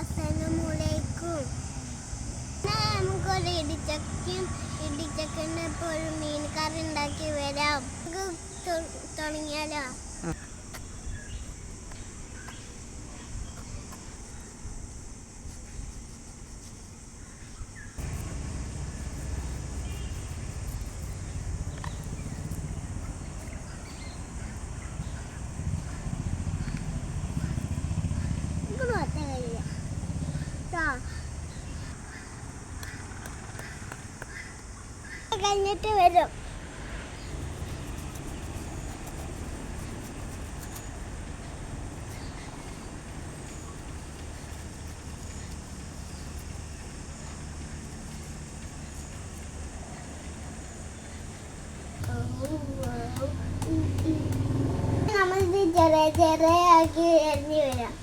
അസ്സലാമലൈക്കും നമുക്കൊരു ഇടിച്ചക്കും ഇടിച്ചക്കനെ ഇപ്പോൾ മീൻ കറി ഉണ്ടാക്കി വരാം. തുടങ്ങിയാലോ? കഴിഞ്ഞിട്ട് വരും. നമ്മളിത് ചെറിയ ചെറിയ ആക്കി എറിഞ്ഞു വരാം.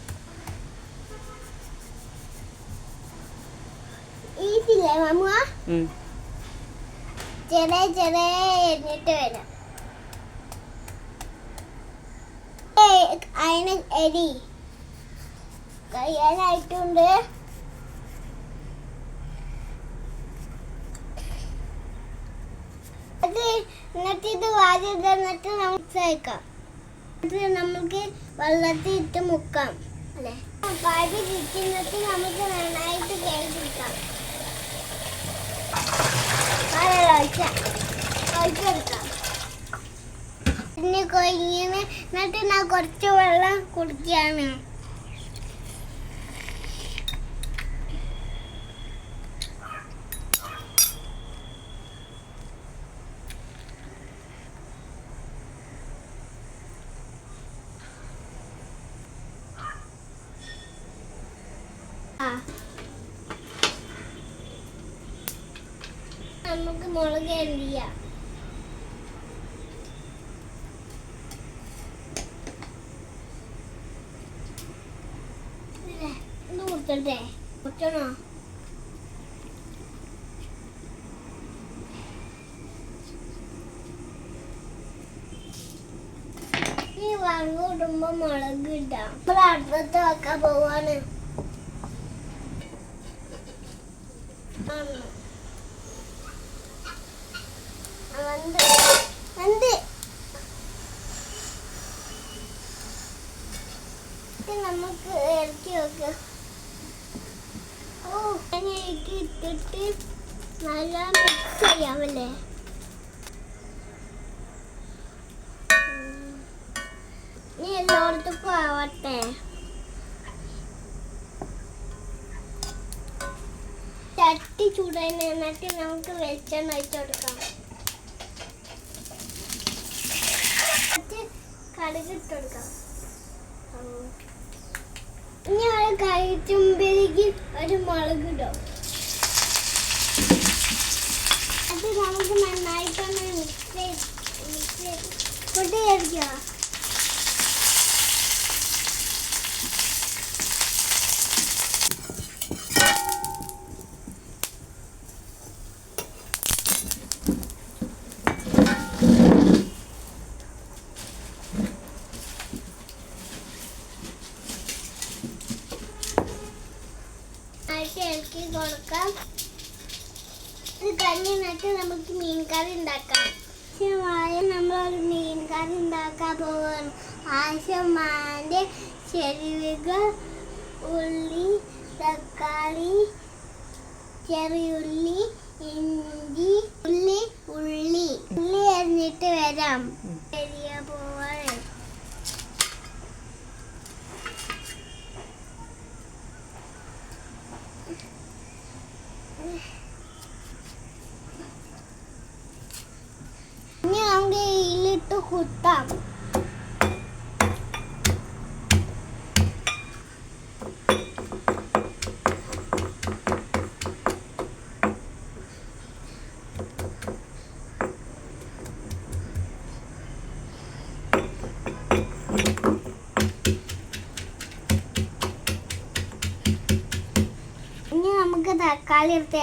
ഈസില്ലേ മമ്മ ഉം. ചെറിയ ചെറിയ എറിഞ്ഞിട്ട് വരാം എരി കഴിയാനായിട്ടുണ്ട് അത് എന്നിട്ട് ഇത് വാരി തന്നിട്ട് നമുക്ക് നമുക്ക് വെള്ളത്തിൽ ഇട്ട് മുക്കാം. അല്ലേ? പാടി കിട്ടുന്നിട്ട് നമുക്ക് നന്നായിട്ട് ഒഴിച്ചെടുക്കാം പിന്നെ കൊഴിഞ്ഞ് എന്നിട്ട് ഞാൻ കുറച്ച് വെള്ളം കുടിക്കുകയാണ് നമുക്ക് മുളക് എന്ത് ചെയ്യാം? കൊടുത്തേ കുത്തണോ ഈ വറവ് ഇടുമ്പോ മുളക് ഇടാം. നമ്മൾ അടുപ്പത്ത് വെക്കാൻ പോവാണ്. നമുക്ക് ഇറക്കി വെക്കാം. ഇട്ടിട്ട് നല്ല മിക്സ് ചെയ്യാമല്ലേ? നീ ഇനി എല്ലായിടത്തും ആവട്ടെ ചട്ടി ചൂടായി നമുക്ക് വെളിച്ചെണ്ണ ഒഴിച്ചു കൊടുക്കാം. കടുക് ഇനി ഒരു കഴിച്ചുമ്പേക്ക് ഒരു മുളക് ഇടും. അത് നമുക്ക് നന്നായിട്ടൊന്ന് മിക്സ് ചെയ്ത് മിക്സ് ചെയ്ത് ഫുഡ് കഴിക്കുക ഇറക്കി കൊടുക്കാം. നട്ട് നമുക്ക് മീൻ കറി ഉണ്ടാക്കാം. ആവശ്യമായ നമ്മളൊരു മീൻ കറി ഉണ്ടാക്കാൻ പോവുകയാണ്. ആവശ്യമായ ചെരുവുകൾ ഉള്ളി തക്കാളി ചെറിയുള്ളി ഇഞ്ചി ഉള്ളി ഉള്ളി. ഉള്ളി എറിഞ്ഞിട്ട് വരാം. ചെറിയ പോവാണ് ഇനി നമുക്ക് ഇതിലിട്ട് കുത്താം ഇനി നമുക്ക് തക്കാളി എടുത്ത്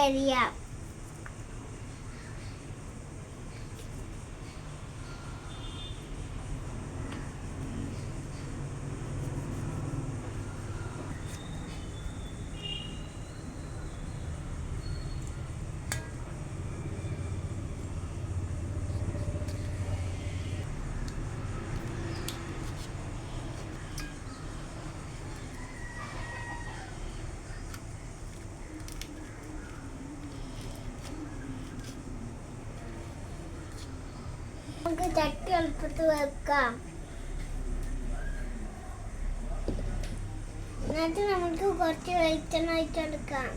നമുക്ക് ചട്ടി എളുപ്പത്തിൽ വെക്കാം. എന്നിട്ട് നമുക്ക് കുറച്ച് വെളിച്ചെണ്ണ ഒഴിച്ചെടുക്കാം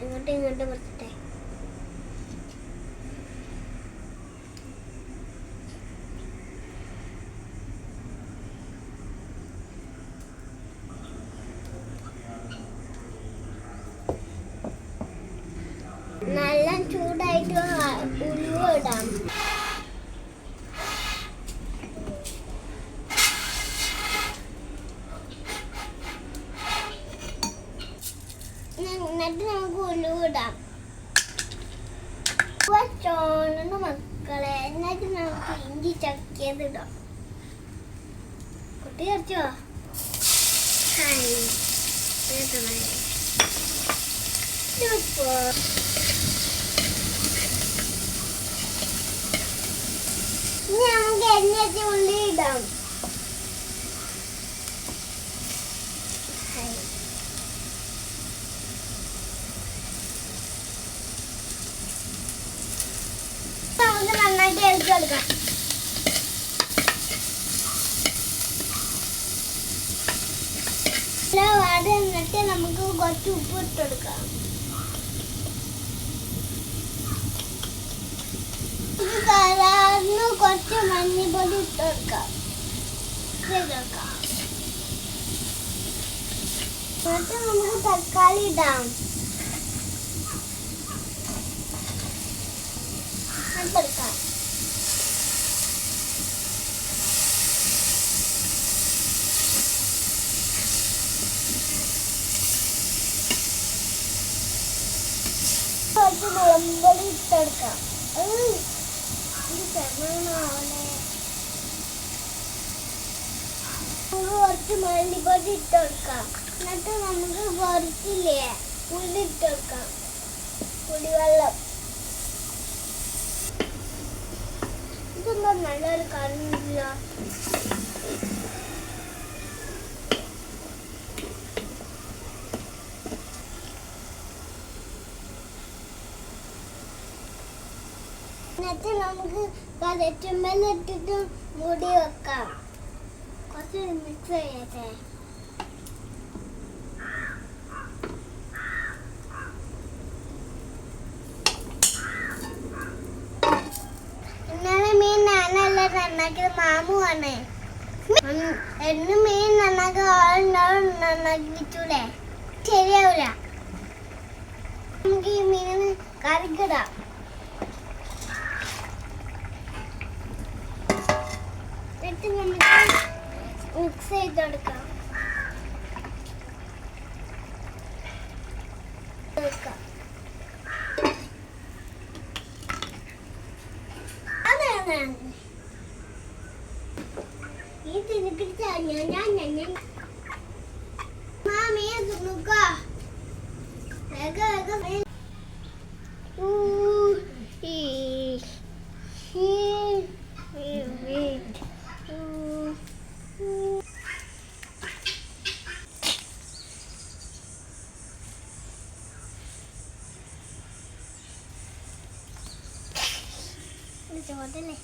ഇങ്ങോട്ടും ഇങ്ങോട്ടും വെച്ചിട്ടെ നല്ല ചൂടായിട്ട് ഉലുവ ഇടാം എന്നിട്ട് നമുക്ക് ഉലുവ ഇടാം ഉലുവ ചോണ മക്കളെ. എന്നിട്ട് നമുക്ക് ഇഞ്ചി ചക്കിയത് ഇടാം. കുട്ടി കുറച്ചോ. ഇനി നമുക്ക് എണ്ണയൊക്കെ ഉള്ളി ഇടാം ഹായ്. നമുക്ക് നന്നായിട്ട് ഇളക്കി കൊടുക്കാം വാട് എന്നിട്ട് നമുക്ക് കുറച്ച് ഉപ്പ് ഇട്ട് കൊടുക്കാം ഇത് കലർന്ന് കുറച്ച് മഞ്ഞപ്പൊടി ഇട്ട് കൊടുക്കാം ഇത് കൊടുക്കാം. എന്നിട്ട് നമുക്ക് തക്കാളി ഇടാം. ഇട്ടെടുക്കാം കുറച്ച് മുളമ്പൊടി ഇട്ടെടുക്കാം ഉം. ഇത് ചെറുതാവണേ കുറച്ച് മല്ലിപ്പൊടി ഇട്ടെടുക്കാം എന്നിട്ട് നമുക്ക് കുറച്ചില്ലേ പുളി ഇട്ടെടുക്കാം പുളിവെള്ളം ഇതെന്താ നല്ലൊരു കറിയില്ല എന്നിട്ട് നമുക്ക് കരച്ചുമ്മലിട്ടിട്ട് മൂടി വെക്കാം. കുറച്ച് മിക്സ് ചെയ്യട്ടെ. നന്നാക്കിയത് മാമുവാണ് എന്നും മീൻ നന്നാക്കി ആളുണ്ടാവും നന്നാക്കി വെച്ചൂടെ ശരിയാവൂല. നമുക്ക് ഈ മീനിന് കറിക്കിടാം. എന്നിട്ട് നമുക്ക് മിക്സ് വെക്കാം. ചോദല്ലേ